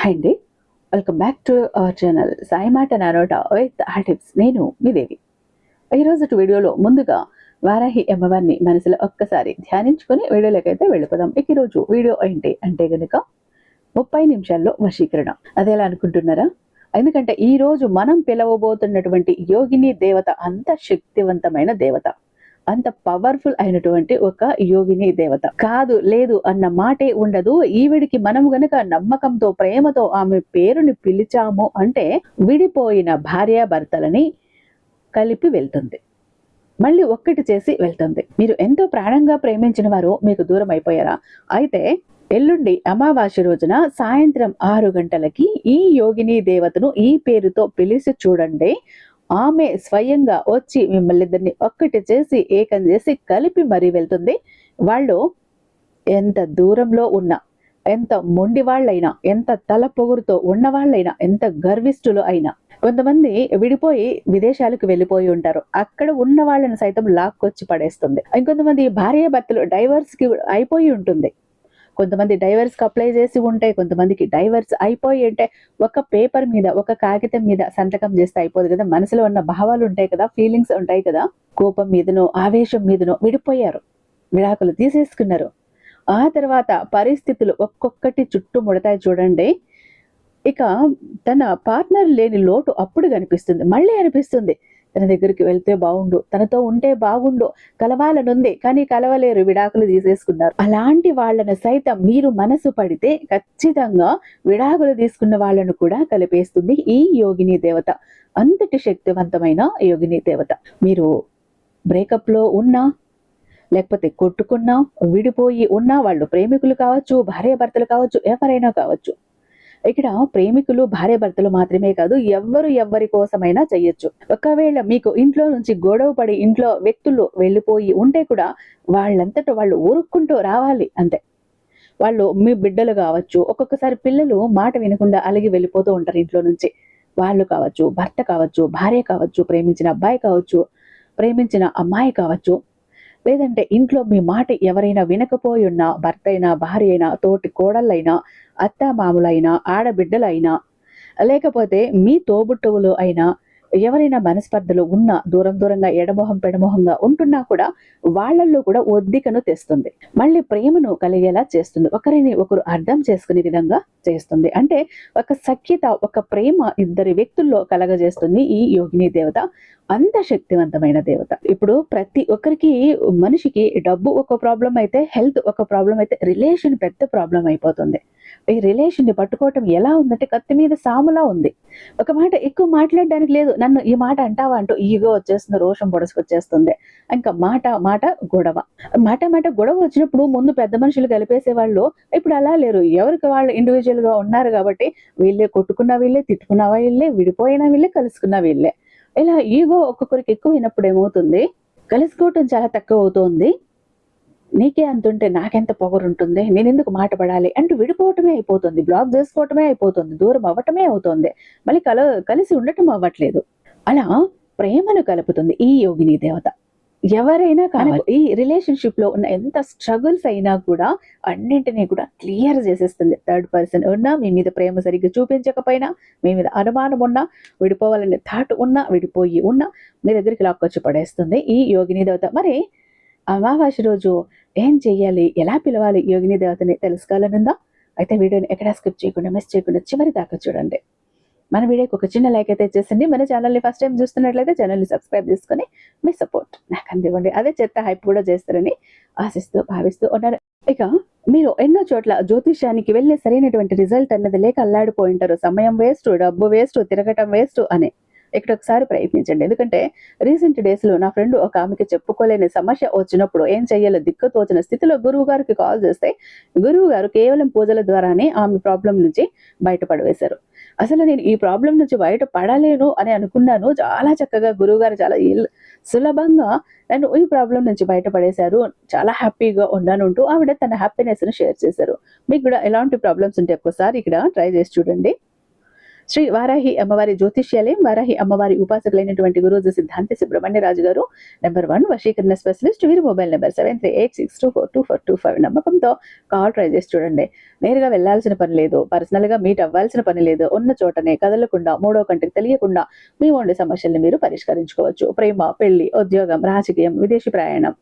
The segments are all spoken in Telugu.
హాయ్ అండి welcome back to our channel Sai మాట నానోట విత్ ఆ టిప్స్ నేను మీ దేవి. ఈరోజు వీడియోలో ముందుగా వారాహి అమ్మవారిని మనసులో ఒక్కసారి ధ్యానించుకొని వీడియోలోకి అయితే వెళ్ళిపోదాం. ఇక ఈరోజు వీడియో ఏంటి అంటే గనుక ముప్పై నిమిషాల్లో వశీకరణ. అది ఎలా అనుకుంటున్నారా? ఎందుకంటే ఈరోజు మనం పిలవబోతున్నటువంటి యోగిని దేవత అంత శక్తివంతమైన దేవత. అంత పవర్ఫుల్ అయినటువంటి ఒక యోగిని దేవత. కాదు లేదు అన్న మాటే ఉండదు. ఈవిడికి మనం గనక నమ్మకంతో ప్రేమతో ఆమె పేరుని పిలిచాము అంటే విడిపోయిన భార్యాభర్తలని కలిపి వెళ్తుంది. మళ్ళీ ఒక్కటి చేసి వెళ్తుంది. మీరు ఎంతో ప్రాణంగా ప్రేమించిన వారు మీకు దూరం అయిపోయారా? అయితే ఎల్లుండి అమావాస్య రోజున సాయంత్రం ఆరు గంటలకి ఈ యోగిని దేవతను ఈ పేరుతో పిలిచి చూడండి. ఆమె స్వయంగా వచ్చి మిమ్మల్నిద్దరిని ఒక్కటి చేసి ఏకం చేసి కలిపి మరీ వెళ్తుంది. వాళ్ళు ఎంత దూరంలో ఉన్నా ఎంత మొండి వాళ్ళైనా ఎంత తల పొగురుతో ఉన్న వాళ్ళైనా ఎంత గర్విష్ఠులు అయినా కొంతమంది విడిపోయి విదేశాలకు వెళ్ళిపోయి ఉంటారు. అక్కడ ఉన్న వాళ్ళని సైతం లాక్కొచ్చి పడేస్తుంది. ఇంకొంతమంది భార్య భర్తలు డైవర్స్కి అయిపోయి ఉంటుంది. కొంతమంది డైవర్స్కి అప్లై చేసి ఉంటాయి కొంతమందికి డైవర్స్ అయిపోయి ఉంటే ఒక పేపర్ మీద ఒక కాగితం మీద సంతకం చేస్తే అయిపోదు కదా. మనసులో ఉన్న భావాలు ఉంటాయి కదా ఫీలింగ్స్ ఉంటాయి కదా. కోపం మీదనో ఆవేశం మీదనో విడిపోయారు. విడాకులు తీసేసుకున్నారు. ఆ తర్వాత పరిస్థితులు ఒక్కొక్కటి చుట్టూ ముడతాయి చూడండి. ఇక తన పార్ట్నర్ లేని లోటు అప్పుడు కనిపిస్తుంది. మళ్ళీ అనిపిస్తుంది. తన దగ్గరికి వెళ్తే బాగుండు తనతో ఉంటే బాగుండు కలవాలనుంది కానీ కలవలేరు విడాకులు తీసేసుకున్నారు. అలాంటి వాళ్ళను సైతం మీరు మనసు పడితే ఖచ్చితంగా విడాకులు తీసుకున్న వాళ్ళను కూడా కలిపేస్తుంది ఈ యోగిని దేవత. అంతటి శక్తివంతమైన యోగిని దేవత. మీరు బ్రేకప్లో ఉన్నా లేకపోతే కొట్టుకున్నా విడిపోయి ఉన్నా వాళ్ళు ప్రేమికులు కావచ్చు భార్య భర్తలు కావచ్చు ఎవరైనా కావచ్చు ఇక్కడ ప్రేమికులు భార్య భర్తలు మాత్రమే కాదు ఎవ్వరు ఎవ్వరి కోసమైనా చెయ్యొచ్చు. ఒకవేళ మీకు ఇంట్లో నుంచి గొడవ పడి ఇంట్లో వ్యక్తులు వెళ్ళిపోయి ఉంటే కూడా వాళ్ళంతట వాళ్ళు ఊరుక్కుంటూ రావాలి అంతే. వాళ్ళు మీ బిడ్డలు కావచ్చు ఒక్కొక్కసారి పిల్లలు మాట వినకుండా అలిగి వెళ్ళిపోతూ ఉంటారు ఇంట్లో నుంచి. వాళ్ళు కావచ్చు భర్త కావచ్చు భార్య కావచ్చు ప్రేమించిన అబ్బాయి కావచ్చు ప్రేమించిన అమ్మాయి కావచ్చు లేదంటే ఇంట్లో మీ మాట ఎవరైనా వినకపోయున్నా భర్త అయినా భార్య అయినా తోటి కోడళ్ళైనా అత్త మామలైనా ఆడబిడ్డలైనా లేకపోతే మీ తోబుట్టువులు అయినా ఎవరైనా మనస్పర్ధలు ఉన్నా దూరం దూరంగా ఎడమొహం పెడమొహంగా ఉంటున్నా కూడా వాళ్ళల్లో కూడా ఒద్దికను తెస్తుంది. మళ్ళీ ప్రేమను కలిగేలా చేస్తుంది. ఒకరిని ఒకరు అర్థం చేసుకునే విధంగా చేస్తుంది. అంటే ఒక సఖ్యత ఒక ప్రేమ ఇద్దరి వ్యక్తుల్లో కలగజేస్తుంది ఈ యోగిని దేవత. అంత శక్తివంతమైన దేవత. ఇప్పుడు ప్రతి ఒక్కరికి మనిషికి డబ్బు ఒక ప్రాబ్లం అయితే హెల్త్ ఒక ప్రాబ్లం అయితే రిలేషన్ పెద్ద ప్రాబ్లం అయిపోతుంది. ఈ రిలేషన్ని పట్టుకోవటం ఎలా ఉందంటే కత్తి మీద సాములా ఉంది. ఒక మాట ఎక్కువ మాట్లాడడానికి లేదు. నన్ను ఈ మాట అంటావా అంటూ ఈగో వచ్చేస్తుంది రోషం పొడసుకొచ్చేస్తుంది ఇంకా మాట మాట గొడవ. మాట మాట గొడవ వచ్చినప్పుడు ముందు పెద్ద మనుషులు కలిపేసే వాళ్ళు ఇప్పుడు అలా లేరు. ఎవరికి వాళ్ళు ఇండివిజువల్గా ఉన్నారు కాబట్టి వీళ్ళే కొట్టుకున్న వీళ్ళే తిట్టుకున్న వీళ్ళే విడిపోయిన వీళ్ళే కలుసుకున్న వీళ్ళే. ఇలా ఈగో ఒక్కొక్కరికి ఎక్కువైనప్పుడు ఏమవుతుంది? కలుసుకోవటం చాలా తక్కువ అవుతుంది. నీకే అంతుంటే నాకెంత పొగరుంటుంది? నేను ఎందుకు మాట పడాలి? అంటూ విడిపోవటమే అయిపోతుంది. బ్లాక్ చేసుకోవటమే అయిపోతుంది. దూరం అవ్వటమే అవుతుంది. మళ్ళీ కల కలిసి ఉండటం అవ్వట్లేదు. అలా ప్రేమను కలుపుతుంది ఈ యోగిని దేవత. ఎవరైనా కానీ ఈ రిలేషన్షిప్లో ఉన్న ఎంత స్ట్రగుల్స్ అయినా కూడా అన్నింటినీ కూడా క్లియర్ చేసేస్తుంది. థర్డ్ పర్సన్ ఉన్నా మీ మీద ప్రేమ సరిగ్గా చూపించకపోయినా మీ మీద అనుమానం ఉన్నా విడిపోవాలనే థాట్ ఉన్నా విడిపోయి ఉన్నా మీ దగ్గరికి లాక్కొచ్చి పడేస్తుంది ఈ యోగిని దేవత. మరి అమావాస్య రోజు ఏం చెయ్యాలి? ఎలా పిలవాలి? యోగిని దేవతని తెలుసుకోవాలనుందా? అయితే వీడియోని ఎక్కడా స్కిప్ చేయకుండా మిస్ చేయకుండా చివరి దాకా చూడండి. మన వీడియోకి ఒక చిన్న లైక్ అయితే చేసండి మన ఛానల్ని ఫస్ట్ టైం చూస్తున్నట్లయితే ఛానల్ని సబ్స్క్రైబ్ చేసుకొని మీ సపోర్ట్ నాకు అందివ్వండి అదే చెత్త హైప్ కూడా చేస్తారని ఆశిస్తూ భావిస్తూ ఉన్నారు. ఇక మీరు ఎన్నో చోట్ల జ్యోతిష్యానికి వెళ్ళి సరైనటువంటి రిజల్ట్ అన్నది లేక అల్లాడిపోయి ఉంటారు. సమయం వేస్ట్ డబ్బు వేస్ట్ తిరగటం వేస్ట్ అని. ఇక్కడ ఒకసారి ప్రయత్నించండి. ఎందుకంటే రీసెంట్ డేస్లో నా ఫ్రెండ్ ఒక ఆమెకి చెప్పుకోలేని సమస్య వచ్చినప్పుడు ఏం చేయాలో దిక్కు తోచిన స్థితిలో గురువు గారికి కాల్ చేస్తే గురువు గారు కేవలం పూజల ద్వారానే ఆమె ప్రాబ్లం నుంచి బయటపడవేశారు. అసలు నేను ఈ ప్రాబ్లం నుంచి బయట పడలేను అని అనుకున్నాను. చాలా చక్కగా గురువు గారు చాలా సులభంగా నన్ను ఈ ప్రాబ్లం నుంచి బయటపడేశారు. చాలా హ్యాపీగా ఉన్నాను అంటూ ఆవిడ తన హ్యాపీనెస్ను షేర్ చేశారు. మీకు కూడా ఎలాంటి ప్రాబ్లమ్స్ ఉంటే ఒక్కసారి ఇక్కడ ట్రై చేసి చూడండి. శ్రీ వారాహి అమ్మవారి జ్యోతిష్యాలయం వారాహి అమ్మవారి ఉపాసకులైనటువంటి గురూజు సిద్ధాంతి సుబ్రహ్మణ్యరాజు గారు నెంబర్ వన్ వశీకరణ స్పెషలిస్ట్ వీరి mobile number seven three eight six two four two four two five నమ్మకంతో కాల్ ట్రై చేసి చూడండి. నేరుగా వెళ్ళాల్సిన పని లేదు. పర్సనల్గా మీట్ అవ్వాల్సిన పని లేదు. ఉన్న చోటనే కదలకుండా మూడో కంటికి తెలియకుండా మీ ఉండే సమస్యల్ని మీరు పరిష్కరించుకోవచ్చు. ప్రేమ పెళ్ళి ఉద్యోగం రాజకీయం విదేశీ ప్రయాణం.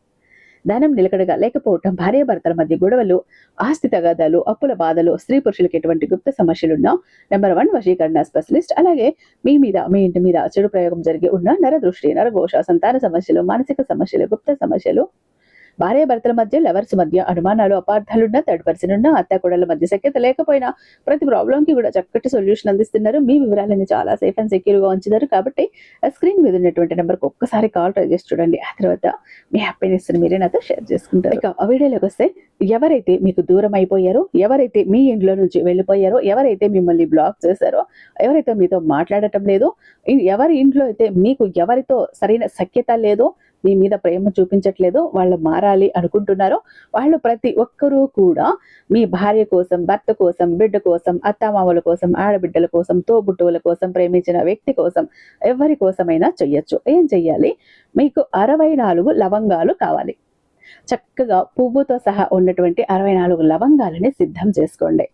ధనం నిలకడగా లేకపోవటం భార్యాభర్తల మధ్య గొడవలు ఆస్తి తగాదాలు అప్పుల బాధలు స్త్రీ పురుషులకు ఎటువంటి గుప్త సమస్యలున్నా నెంబర్ వన్ వశీకరణ స్పెషలిస్ట్ అలాగే మీ మీద మీ ఇంటి మీద చెడు ప్రయోగం జరిగి ఉన్న నరదృష్టి నరఘోష సంతాన సమస్యలు మానసిక సమస్యలు గుప్త సమస్యలు భార్య భర్తల మధ్య లవర్స్ మధ్య అనుమానాలు అపార్థాలున్నా థర్డ్ పర్సన్ ఉన్నా అత్త మధ్య సఖ్యత లేకపోయినా ప్రతి ప్రాబ్లం కి కూడా చక్కటి సొల్యూషన్ అందిస్తున్నారు. మీ వివరాలని చాలా సేఫ్ అండ్ సెక్యూర్గా ఉంచుతారు. కాబట్టి స్క్రీన్ మీద ఉన్నటువంటి నెంబర్కి ఒక్కసారి కాల్ ట్రై చేసి చూడండి. ఆ తర్వాత మీ హ్యాపీనెస్ మీరే నాతో షేర్ చేసుకుంటారు. ఇక ఆ వీడియోలోకి వస్తే ఎవరైతే మీకు దూరం అయిపోయారో ఎవరైతే మీ ఇంట్లో నుంచి వెళ్ళిపోయారో ఎవరైతే మిమ్మల్ని బ్లాక్ చేశారో ఎవరైతే మీతో మాట్లాడటం లేదో ఎవరి ఇంట్లో అయితే మీకు ఎవరితో సరైన సఖ్యత లేదో మీ మీద ప్రేమ చూపించట్లేదో వాళ్ళు మారాలి అనుకుంటున్నారో వాళ్ళు ప్రతి ఒక్కరూ కూడా మీ భార్య కోసం భర్త కోసం బిడ్డ కోసం అత్తామామల కోసం ఆడబిడ్డల కోసం తోబుట్టువుల కోసం ప్రేమించిన వ్యక్తి కోసం ఎవరి కోసమైనా చెయ్యొచ్చు. ఏం చెయ్యాలి? మీకు అరవై నాలుగు లవంగాలు కావాలి. చక్కగా పువ్వుతో సహా ఉన్నటువంటి అరవై నాలుగు లవంగాలని సిద్ధం చేసుకోండి.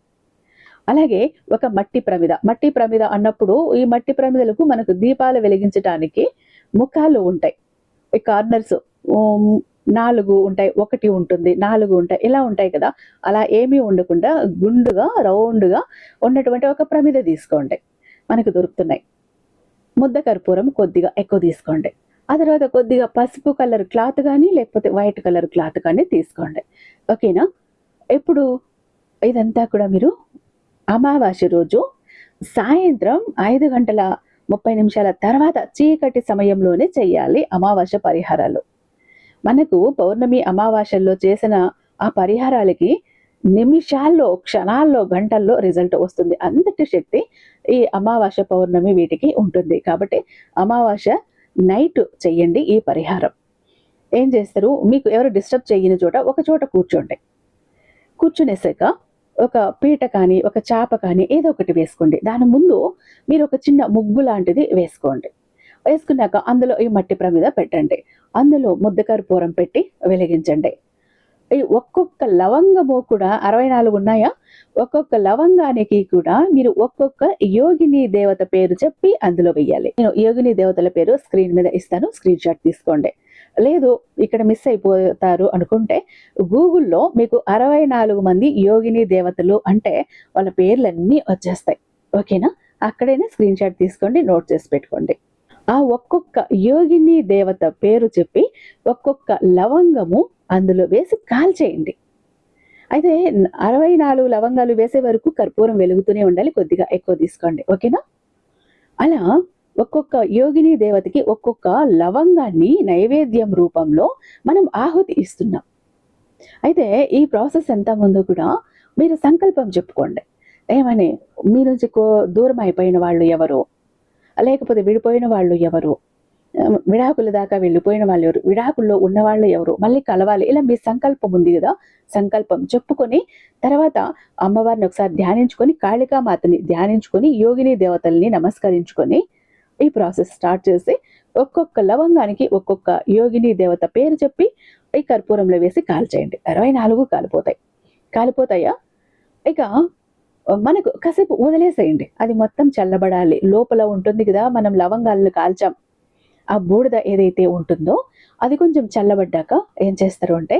అలాగే ఒక మట్టి ప్రమిద. మట్టి ప్రమిద అన్నప్పుడు ఈ మట్టి ప్రమిదలకు మనకు దీపాలు వెలిగించడానికి ముఖాలు ఉంటాయి. కార్నర్స్ నాలుగు ఉంటాయి ఒకటి ఉంటుంది నాలుగు ఉంటాయి ఇలా ఉంటాయి కదా. అలా ఏమీ ఉండకుండా గుండుగా రౌండ్గా ఉన్నటువంటి ఒక ప్రమిద తీసుకోండి. మనకు దొరుకుతున్నాయి. ముద్ద కర్పూరం కొద్దిగా ఎక్కువ తీసుకోండి. ఆ తర్వాత కొద్దిగా పసుపు కలర్ క్లాత్ కానీ లేకపోతే వైట్ కలర్ క్లాత్ కానీ తీసుకోండి. ఓకేనా? ఇప్పుడు ఇదంతా కూడా మీరు అమావాస్య రోజు సాయంత్రం ఐదు గంటల ముప్పై నిమిషాల తర్వాత చీకటి సమయంలోనే చేయాలి అమావాస్య పరిహారాలు. మనకు పౌర్ణమి అమావాస్యల్లో చేసిన ఆ పరిహారాలకి నిమిషాల్లో క్షణాల్లో గంటల్లో రిజల్ట్ వస్తుంది. అంతటి శక్తి ఈ అమావాస్య పౌర్ణమి వీటికి ఉంటుంది. కాబట్టి అమావాస్య నైట్ చెయ్యండి ఈ పరిహారం. ఏం చేస్తారు? మీకు ఎవరు డిస్టర్బ్ చేయని చోట ఒక చోట కూర్చోండి. కూర్చునేసాక ఒక పీట కానీ ఒక చాప కానీ ఏదో ఒకటి వేసుకోండి. దాని ముందు మీరు ఒక చిన్న ముగ్గు లాంటిది వేసుకోండి. వేసుకున్నాక అందులో ఈ మట్టి ప్రమిద పెట్టండి. అందులో ముద్దకర్పూరం పెట్టి వెలిగించండి. ఈ ఒక్కొక్క లవంగము కూడా అరవై నాలుగు ఉన్నాయా? ఒక్కొక్క లవంగానికి కూడా మీరు ఒక్కొక్క యోగిని దేవత పేరు చెప్పి అందులో వెయ్యాలి. నేను యోగిని దేవతల పేరు స్క్రీన్ మీద ఇస్తాను. స్క్రీన్ షాట్ తీసుకోండి. లేదు ఇక్కడ మిస్ అయిపోతారు అనుకుంటే గూగుల్లో మీకు అరవై నాలుగు మంది యోగిని దేవతలు అంటే వాళ్ళ పేర్లన్నీ వచ్చేస్తాయి. ఓకేనా? అక్కడైనా స్క్రీన్ షాట్ తీసుకోండి నోట్ చేసి పెట్టుకోండి. ఆ ఒక్కొక్క యోగిని దేవత పేరు చెప్పి ఒక్కొక్క లవంగము అందులో వేసి కాల్చేయండి. అయితే అరవై నాలుగు లవంగాలు వేసే వరకు కర్పూరం వెలుగుతూనే ఉండాలి కొద్దిగా ఎక్కువ తీసుకోండి. ఓకేనా? అలా ఒక్కొక్క యోగిని దేవతకి ఒక్కొక్క లవంగాన్ని నైవేద్యం రూపంలో మనం ఆహుతి ఇస్తున్నాం. అయితే ఈ ప్రాసెస్ ఎంత ముందు కూడా మీరు సంకల్పం చెప్పుకోండి. ఏమని? మీ నుంచి దూరం అయిపోయిన వాళ్ళు ఎవరు? లేకపోతే విడిపోయిన వాళ్ళు ఎవరు? విడాకుల దాకా వెళ్ళిపోయిన వాళ్ళు ఎవరు? విడాకుల్లో ఉన్న వాళ్ళు ఎవరు? మళ్ళీ కలవాలి. ఇలా మీ సంకల్పం ఉంది కదా? సంకల్పం చెప్పుకొని తర్వాత అమ్మవారిని ఒకసారి ధ్యానించుకొని కాళికామాతని ధ్యానించుకొని యోగిని దేవతల్ని నమస్కరించుకొని ఈ ప్రాసెస్ స్టార్ట్ చేసి ఒక్కొక్క లవంగానికి ఒక్కొక్క యోగిని దేవత పేరు చెప్పి ఈ కర్పూరంలో వేసి కాల్చేయండి. అరవై నాలుగు కాలిపోతాయి. కాలిపోతాయా? ఇక మనకు కాసేపు వదిలేసేయండి. అది మొత్తం చల్లబడాలి. లోపల ఉంటుంది కదా మనం లవంగాలను కాల్చాం. ఆ బూడిద ఏదైతే ఉంటుందో అది కొంచెం చల్లబడ్డాక ఏం చేస్తారు అంటే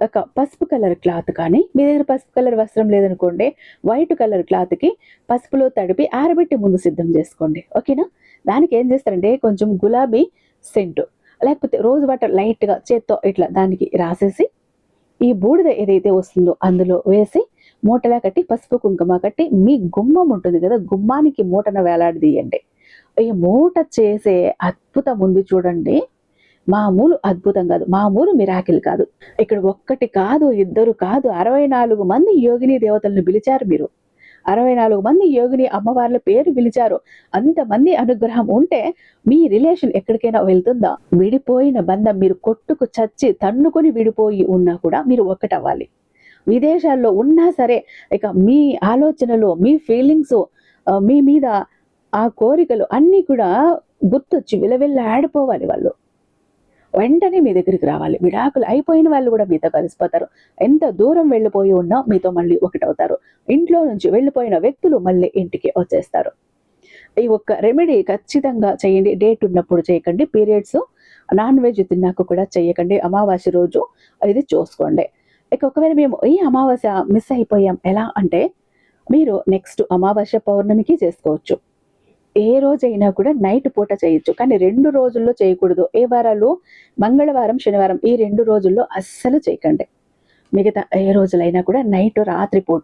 ఒక పసుపు కలర్ క్లాత్ కానీ మీ దగ్గర పసుపు కలర్ వస్త్రం లేదనుకోండి వైట్ కలర్ క్లాత్కి పసుపులో తడిపి ఆరబెట్టి ముందు సిద్ధం చేసుకోండి. ఓకేనా? దానికి ఏం చేస్తారంటే కొంచెం గులాబీ సెంటు లేకపోతే రోజ్ వాటర్ లైట్గా చేత్తో ఇట్లా దానికి రాసేసి ఈ బూడిద ఏదైతే వస్తుందో అందులో వేసి మూటలా కట్టి పసుపు కుంకుమ కట్టి మీ గుమ్మం ఉంటుంది కదా గుమ్మానికి మూటను వేలాడదీయండి. ఈ మూట చేసే అద్భుతం ఉంది చూడండి. మామూలు అద్భుతం కాదు మామూలు మిరాకిల్ కాదు. ఇక్కడ ఒక్కటి కాదు ఇద్దరు కాదు అరవై నాలుగు మంది యోగిని దేవతలను పిలిచారు మీరు. అరవై నాలుగు మంది యోగిని అమ్మవార్ల పేరు పిలిచారు. అంతమంది అనుగ్రహం ఉంటే మీ రిలేషన్ ఎక్కడికైనా వెళ్తుందా? విడిపోయిన బంధం మీరు కొట్టుకు చచ్చి తన్నుకొని విడిపోయి ఉన్నా కూడా మీరు ఒక్కటవ్వాలి. విదేశాల్లో ఉన్నా సరే ఇక మీ ఆలోచనలు మీ ఫీలింగ్స్ మీ మీద ఆ కోరికలు అన్నీ కూడా గుర్తొచ్చి విలవిల్లాడిపోవాలి వాళ్ళు. వెంటనే మీ దగ్గరికి రావాలి. విడాకులు అయిపోయిన వాళ్ళు కూడా మీతో కలిసిపోతారు. ఎంత దూరం వెళ్ళిపోయి ఉన్నా మీతో మళ్ళీ ఒకటవుతారు. ఇంట్లో నుంచి వెళ్ళిపోయిన వ్యక్తులు మళ్ళీ ఇంటికి వచ్చేస్తారు. ఈ ఒక్క రెమెడీ ఖచ్చితంగా చేయండి. డేట్ ఉన్నప్పుడు చేయకండి. పీరియడ్స్ నాన్ వెజ్ తిన్నాక కూడా చేయకండి. అమావాస్య రోజు ఇది చూసుకోండి. ఇక ఒకవేళ మేము ఈ అమావాస్య మిస్ అయిపోయాం ఎలా అంటే మీరు నెక్స్ట్ అమావాస్య పౌర్ణమికి చేసుకోవచ్చు. ఏ రోజైనా కూడా నైట్ పూట చేయొచ్చు. కానీ రెండు రోజుల్లో చేయకూడదు. ఏ వారాలు? మంగళవారం శనివారం ఈ రెండు రోజుల్లో అస్సలు చేయకండి. మిగతా ఏ రోజులైనా కూడా నైట్ రాత్రి పూట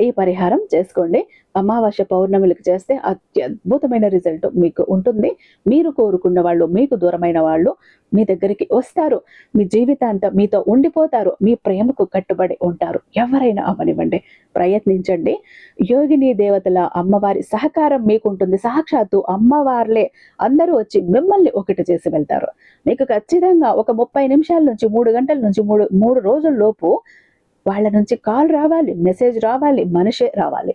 ఈ పరిహారం చేసుకోండి. అమావాస్య పౌర్ణమిలకు చేస్తే అత్యద్భుతమైన రిజల్ట్ మీకు ఉంటుంది. మీరు కోరుకున్న వాళ్ళు మీకు దూరమైన వాళ్ళు మీ దగ్గరికి వస్తారు. మీ జీవితాంతం మీతో ఉండిపోతారు. మీ ప్రేమకు కట్టుబడి ఉంటారు. ఎవరైనా అవనివ్వండి. ప్రయత్నించండి. యోగిని దేవతల అమ్మవారి సహకారం మీకు ఉంటుంది సాక్షాత్తు అమ్మవార్లే అందరూ వచ్చి మిమ్మల్ని ఒకటి చేసి వెళ్తారు. మీకు ఖచ్చితంగా ఒక ముప్పై నిమిషాల నుంచి మూడు గంటల నుంచి మూడు మూడు రోజుల లోపు వాళ్ళ నుంచి కాల్ రావాలి మెసేజ్ రావాలి మనిషే రావాలి.